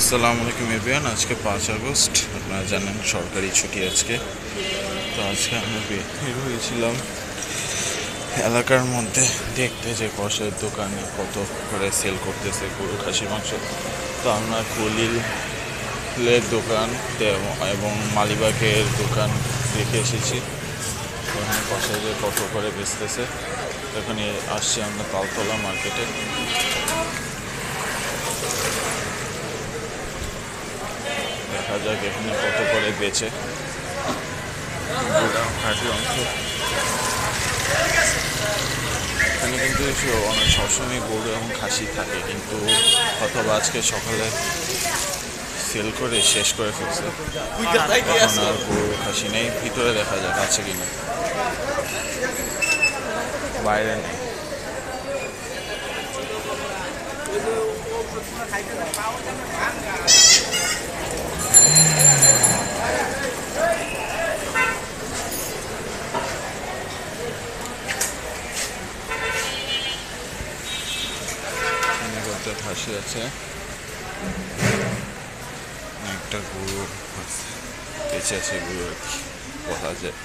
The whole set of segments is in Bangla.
আসসালামু আলাইকুম এভিয়ান আজকে পাঁচ আগস্ট। আপনারা জানেন সরকারি ছুটি আজকে। তো আজকে আমরা বের হয়েছিলাম এলাকার মধ্যে দেখতে যে কষের দোকানে কত করে সেল করতেছে গরু খাসি মাংস। তো আমরা কলিলের দোকান এবং মালিবাগের দোকান দেখে এসেছি। ওখানে কষাই যে কত করে বেচতেছে, এখানে আসছি আমরা তালতলা মার্কেটে। যাক, এখানে কত করে বেচে। অংশ। এখানে কিন্তু অনেক সবসময় গরু এবং খাসি থাকে, কিন্তু অথবা আজকে সকালে সেল করে শেষ করে ফেলছে। আর গরু খাসি নেই, ভিতরে দেখা যাক আছে কিনা। বাইরে নেই। এখানে কত আছে। একটা গরু। বেঁচে আছে গরু আর কি, বলা যায়।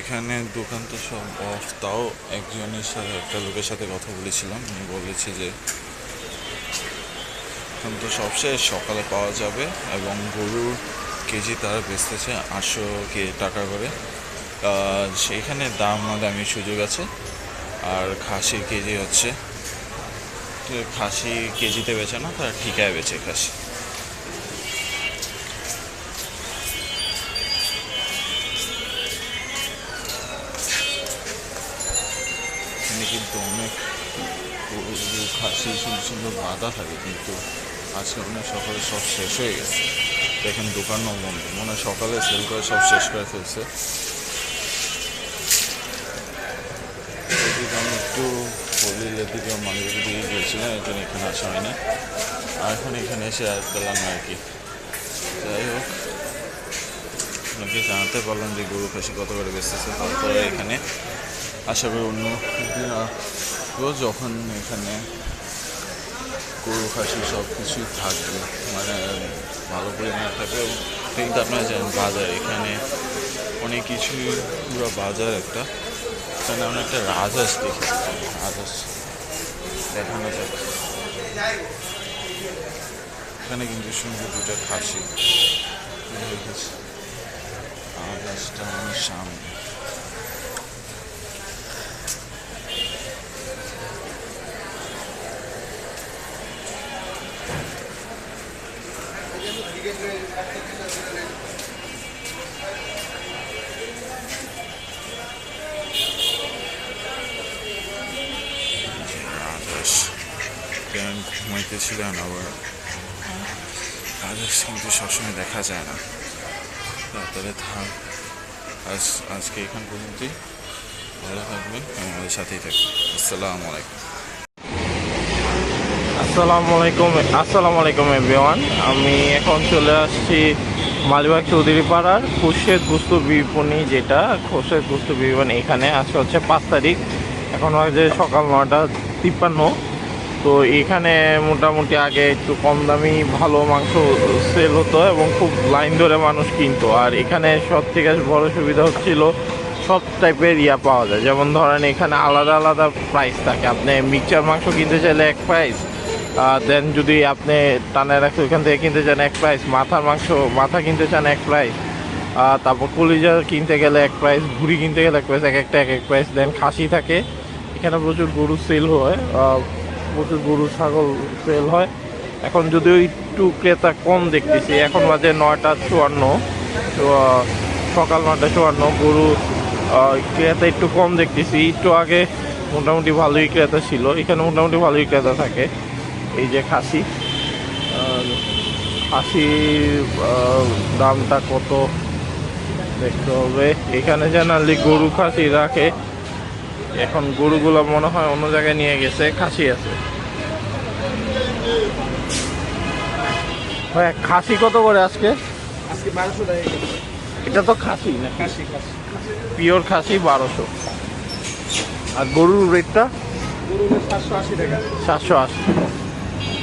এখানে দোকান তো সব অফ তাও একজনের সাথে, একটা লোকের সাথে কথা বলেছিলাম। উনি বলেছে যে, এখন তো সব শেষ, সকালে পাওয়া যাবে এবং গরুর কেজি তারা বেচতেছে আটশো কে টাকা করে। আহ, সেইখানে দাম দামি সুযোগ আছে। আর খাসির কেজি হচ্ছে খাসি কেজিতে বেচে না তারা ঠিকায় বেচে খাসি। কিন্তু অনেক খাসি সুন্দর সুন্দর বাঁধা থাকে কিন্তু আজকে অনেক সকালে সব শেষ হয়ে গেছে। দেখেন দোকানও বন্ধ মনে সকালে সেল করে সব শেষ করে ফেলছে এদিকে আমি একটু হলিলের দিকে মালিকের দিকে গিয়েছিলাম এই এখানে আসা হয়নি। আর এখন এখানে এসে আর পেলাম না আর কি। যাই হোক, আপনাকে জানাতে পারলাম যে গরু খাসি কত করে বেচতেছে তারপরে এখানে আশা করি অন্য যখন এখানে গরু খাসি সব কিছুই থাকবে মানে ভালো পরিমাণে থাকবে। এবং এটা কিন্তু আপনারা জানেন, বাজার এখানে অনেক কিছুই পুরো বাজার একটা, এখানে আমরা একটা রাজহাঁস দেখি রাজহাঁস। দেখানো যাক এখানে কিন্তু সুন্দর দুটো খাসি সামনে। রাজহাঁস কেন ঘুমাইতেছিলেন আবার রাজহাঁস কিন্তু সবসময় দেখা যায় না তাহলে থাক আজ আজকে এখান পর্যন্তই ভালো থাকবেন আমাদের সাথেই থাকবেন আসসালামু আলাইকুম। আসসালামু আলাইকুম আসসালামু আলাইকুম এভরিওয়ান আমি এখন চলে আসছি মালিবাগ চৌধুরী পাড়ার খুরশেদ গুস্তু বিপণি, যেটা খুরশেদ গুস্তু বিপণি এখানে, আজকে হচ্ছে পাঁচ তারিখ। এখন বাজে সকাল নটা তিপ্পান্ন। তো এখানে মোটামুটি আগে একটু কম দামি ভালো মাংস সেল হতো এবং খুব লাইন ধরে মানুষ কিনতো। আর এখানে সব থেকে বড় সুবিধা হচ্ছিল সব টাইপের ইয়া পাওয়া যায়। যেমন ধরেন এখানে আলাদা আলাদা প্রাইস থাকে। আপনি মিক্সচার মাংস কিনতে চাইলে এক প্রাইস দেন যদি আপনি টানে রাখতে ওইখান থেকে কিনতে চান এক প্রাইস মাথার মাংস, মাথা কিনতে চান এক প্রাইস তারপর কলিজা কিনতে গেলে এক প্রাইস ভুড়ি কিনতে গেলে এক প্রাইস এক একটা এক এক প্রাইস দেন খাসি থাকে। এখানে প্রচুর গরু সেল হয়। প্রচুর গরু, ছাগল সেল হয়। এখন যদিও একটু ক্রেতা কম দেখতেছি, এখন বাজে নয়টা চুয়ান্ন। সকাল নয়টা চুয়ান্ন, গরু ক্রেতা একটু কম দেখতেছি। একটু আগে মোটামুটি ভালোই ক্রেতা ছিল, এখানে মোটামুটি ভালোই ক্রেতা থাকে। এই যে খাসি খাসির দামটা কত, দেখতে হবে। এখানে জানালি গরু খাসি রাখে এখন গরুগুলো মনে হয় অন্য জায়গায় নিয়ে গেছে খাসি আছে। ভাই খাসি কত করে আজকে? আজকে বারোশো টাকা এটা তো খাসি না? খাসি খাসি। পিওর খাসি বারোশো। আর গরুর রেটটা? সাতশো আশি টাকা। সাতশো আশি।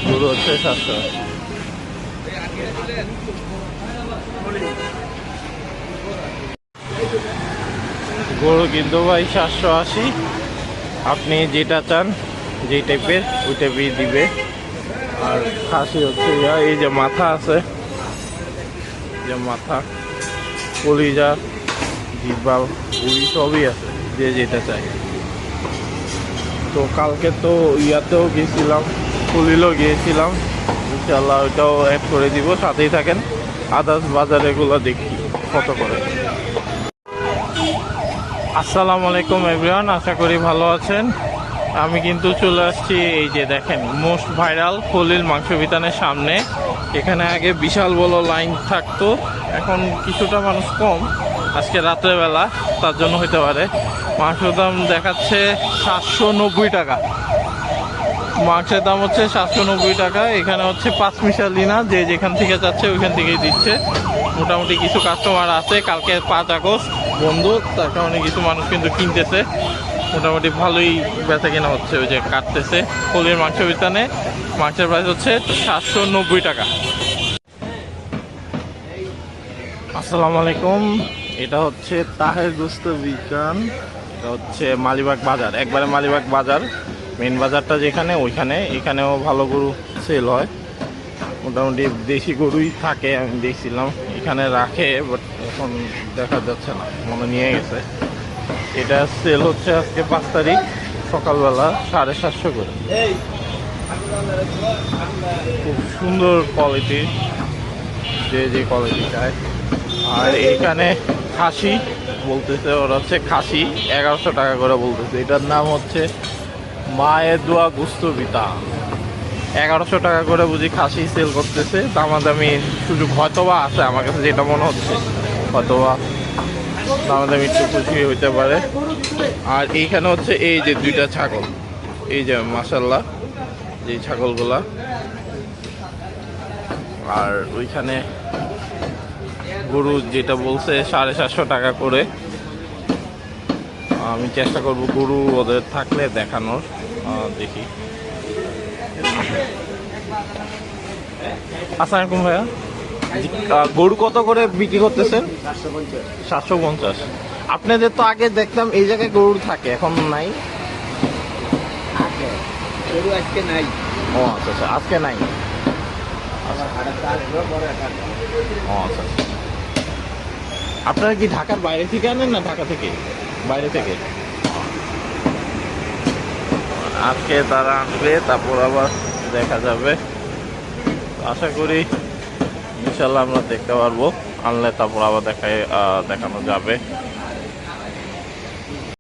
গরু হচ্ছে সাতশো আশি। গরু কিন্তু ভাই সাতশো আশি। আপনি যেটা চান, যেই টাইপের ওই টাইপের দিবে। আর খাসি হচ্ছে এই যে মাথা আছে যে মাথা, কলিজা, জিব্বা উড়ি সবই আছে, যে যেটা চাই। তো কালকে তো ইয়াতেও গিয়েছিলাম, কুলিলেও গিয়েছিলাম। ইনশাল্লাহ ওইটাও অ্যাড করে দিব, সাথেই থাকেন। আদার্স বাজার এগুলো দেখি, কত করে। আসসালামু আলাইকুম এভরিওয়ান, আশা করি ভালো আছেন। আমি কিন্তু চলে আসছি এই যে দেখেন, মোস্ট ভাইরাল খলিল মাংস বিতানের সামনে। এখানে আগে বিশাল বড় লাইন থাকতো, এখন কিছুটা মানুষ কম, আজকে রাত্রেবেলা, তার জন্য হতে পারে। মাংসের দাম দেখাচ্ছে সাতশো নব্বই টাকা। মাংসের দাম হচ্ছে সাতশো নব্বই টাকা, এখানে হচ্ছে পাঁচ মিশালি না, যে যেখান থেকে যাচ্ছে ওইখান থেকেই দিচ্ছে। মোটামুটি কিছু কাস্টমার আছে, কালকে পাঁচ আগস্ট, বন্ধু, তার কারণে কিছু মানুষ কিন্তু কিনতেছে। মোটামুটি ভালোই বেচা কেনা হচ্ছে, ওই যে কাটতেছে। কলির মাংস বিতানে, মাংসের প্রাইস হচ্ছে সাতশো নব্বই টাকা। আসসালামু আলাইকুম। এটা হচ্ছে তাহের গুস্ত বিকান, এটা হচ্ছে মালিবাগ বাজার। একবারে মালিবাগ বাজার মেন বাজারটা যেখানে, ওইখানে। এখানেও ভালো গরু সেল হয়। মোটামুটি দেশি গরুই থাকে, আমি দেখছিলাম। এখানে রাখে বাট এখন দেখা যাচ্ছে না, মনে নিয়ে গেছে। এটা সেল হচ্ছে আজকে পাঁচ তারিখ, সকালবেলা সাড়ে সাতশো করে। খুব সুন্দর কোয়ালিটির যে যে কোয়ালিটি চায়। আর এখানে খাসি বলতেছে, ওরা হচ্ছে খাসি, এগারোশো টাকা করে বলতেছে। এটার নাম হচ্ছে মায়ের দোয়া গুস্তবিতা এগারোশো টাকা করে বুঝি খাসি সেল করতেছে। দামাদামি সুযোগ হয়তোবা আছে আমার কাছে যেটা মনে হচ্ছে। হয়তোবা দামাদামি একটু খুশি হইতে পারে। আর এইখানে হচ্ছে এই যে দুইটা ছাগল। এই যে মাসাল্লাহ যে ছাগলগুলা। আর ওইখানে গরু যেটা বলছে সাড়ে সাতশো টাকা করে। আমি চেষ্টা করব গরু ওদের থাকলে দেখানোর। আহ, দেখি আসসালামাইকুম ভাইয়া গরু কত করে বিক্রি করতেছেন? সাতশো পঞ্চাশ। আপনাদের তো আগে দেখতাম এই জায়গায় গরু থাকে এখন নাই? গরু আজকে নাই। ও আচ্ছা আচ্ছা আজকে নাই। আসবে ও আচ্ছা আচ্ছা। আপনারা কি ঢাকার বাইরে থেকে আনেন না ঢাকা থেকে? বাইরে থেকে? আজকে তারা আনবে তারপর আবার দেখা যাবে। আশা করি ইনশাল্লাহ আমরা দেখতে পারব। আনলে তারপর আবার দেখায় দেখানো যাবে।